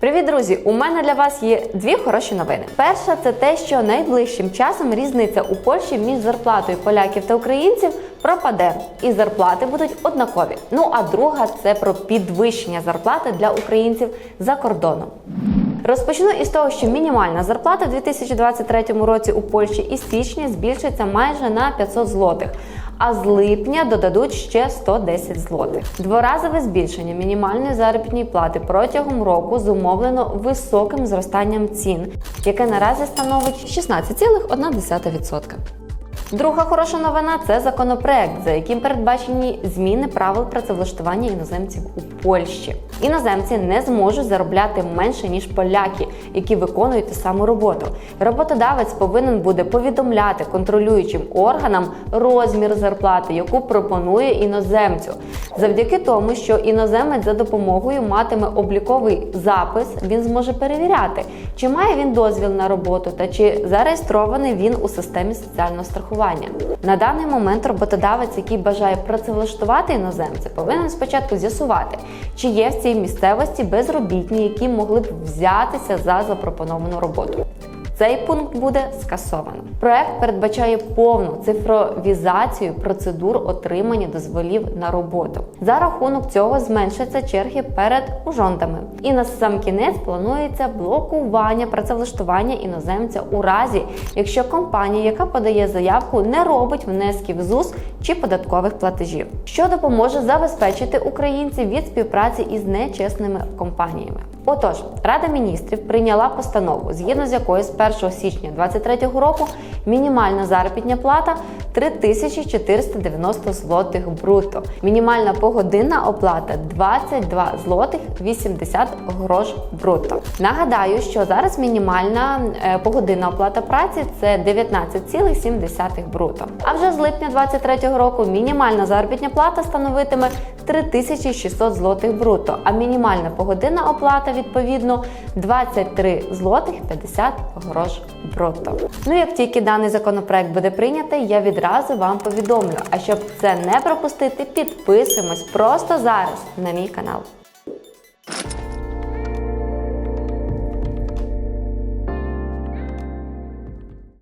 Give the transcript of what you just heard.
Привіт, друзі! У мене для вас є дві хороші новини. Перша це те, що найближчим часом різниця у Польщі між зарплатою поляків та українців пропаде, і зарплати будуть однакові. Ну а друга це про підвищення зарплати для українців за кордоном. Розпочну із того, що мінімальна зарплата в 2023 році у Польщі із січня збільшиться майже на 500 злотих. А з липня додадуть ще 110 злотих. Дворазове збільшення мінімальної заробітної плати протягом року зумовлено високим зростанням цін, яке наразі становить 16,1%. Друга хороша новина це законопроект, за яким передбачені зміни правил працевлаштування іноземців у Польщі. Іноземці не зможуть заробляти менше ніж поляки, які виконують ту саму роботу. Роботодавець повинен буде повідомляти контролюючим органам розмір зарплати, яку пропонує іноземцю. Завдяки тому, що іноземець за допомогою матиме обліковий запис, він зможе перевіряти, чи має він дозвіл на роботу та чи зареєстрований він у системі соціального страхування. На даний момент роботодавець, який бажає працевлаштувати іноземця, повинен спочатку з'ясувати, чи є в цій місцевості безробітні, які могли б взятися за запропоновану роботу. Цей пункт буде скасовано. Проект передбачає повну цифровізацію процедур отримання дозволів на роботу. За рахунок цього зменшаться черги перед ужонтами. І на сам кінець планується блокування працевлаштування іноземця у разі, якщо компанія, яка подає заявку, не робить внесків ЗУС чи податкових платежів, що допоможе забезпечити українців від співпраці із нечесними компаніями. Отож, Рада міністрів прийняла постанову, згідно з якою з 1 січня 2023 року мінімальна заробітня плата 3490 злотих брутто. Мінімальна погодинна оплата 22 злотих 80 грош брутто. Нагадаю, що зараз мінімальна е, погодинна оплата праці це 19,7 брутто. А вже з липня 2023 року мінімальна заробітня плата становитиме 3600 злотих бруто, а мінімальна погодинна оплата відповідно 23 злотих 50 грош бруто. Ну як тільки даний законопроект буде прийнятий, я відразу вам повідомлю. А щоб це не пропустити, підписуємось просто зараз на мій канал.